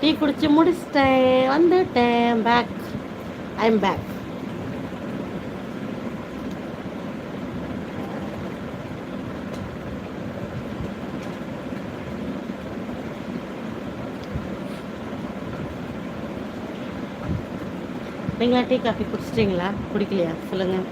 Tea குடித்து முடிச்சிட்டேன். வந்துட்டேன். பேக் ஐ எம் பேக் நீங்களா டீ காஃபி குடிச்சிட்டிங்களா? குடிக்கலையா? சொல்லுங்கள்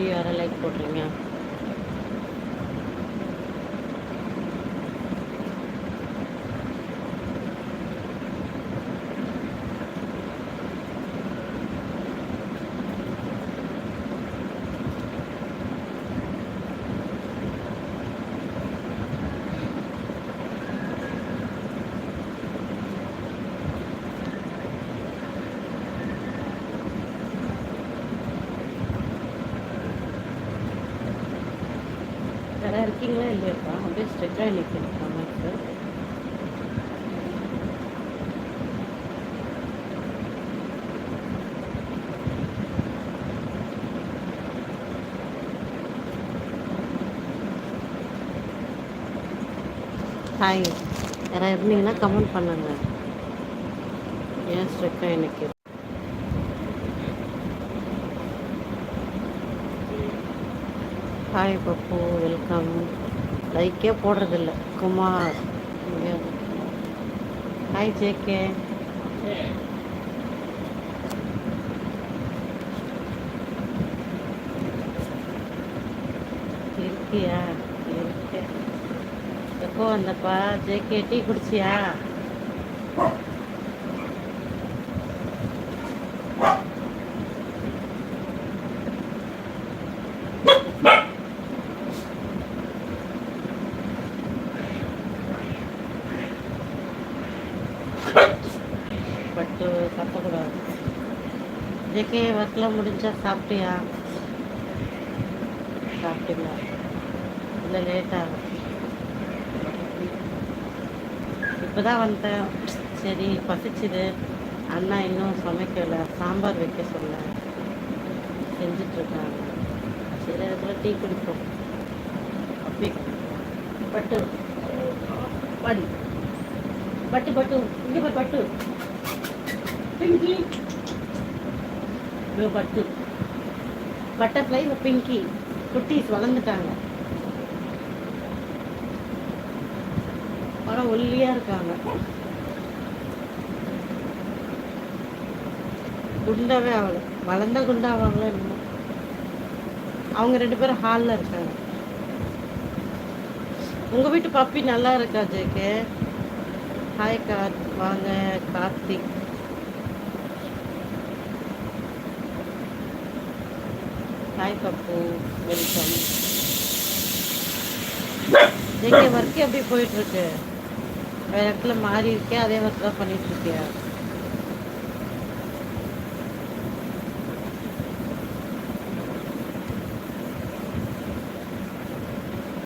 தேங்க்யூ யாரை லைக் போடுறீங்க? யாராவது இருக்கீங்களா? இல்லையாப்பா அப்படியே ஸ்ட்ரெச்சாக நிற்கணும் கமெண்ட்ஸு ஹாய் யாராவது இருந்தீங்கன்னா கமெண்ட் பண்ணுங்க. ஏன் ஸ்ட்ரெக்காக எனக்கு ஹாய் பப்பு வெல்கம் லைக்கே போடுறதில்ல. குமார் ஹாய் ஜேகே இருக்கியா? இருக்கே. எப்போ வந்தப்பா? ஜேகே டீ குடிச்சியா? Uh, பட்டு கத்தக்கூடாது ஜேகே ஒர்க்லாம் முடிஞ்சா சாப்பிட்டியா? சாப்பிட்டீங்களா இல்லை லேட்டாகும் இப்போ தான் வந்தேன். சரி பசிச்சுது. அண்ணா இன்னும் சமைக்கலை. சாம்பார் வைக்க சொல்ல. செஞ்சிட்ருக்காங்க. சரி இடத்துல டீ குடிப்போம். அப்படி பட்டு. படி. பட்டு பட்டு இங்கே போய் பட்டு. பிங்கி இதோ பட்டு. பட்டர்ஃப்ளை இந்த பிங்கி குட்டீஸ் வளர்ந்துட்டாங்க. ஆனால் ஒல்லியாக இருக்காங்க. குண்டாவே ஆகலை. வளர்ந்தா குண்டாவாங்களோ என்னமோ. அவங்க ரெண்டு பேரும் ஹாலில் இருக்காங்க. உங்கள் வீட்டு பப்பி நல்லா இருக்கா ஜேகே ஹாய் கார்த் வாங்க கார்த்திக் ஹாய் பப்பு வெல்கம் எங்க ஒர்க் எப்படி போயிட்டு இருக்கு? வேற இடத்துல மாறி இருக்கேன் அதே ஒர்க் தான் பண்ணிட்டு இருக்கியா?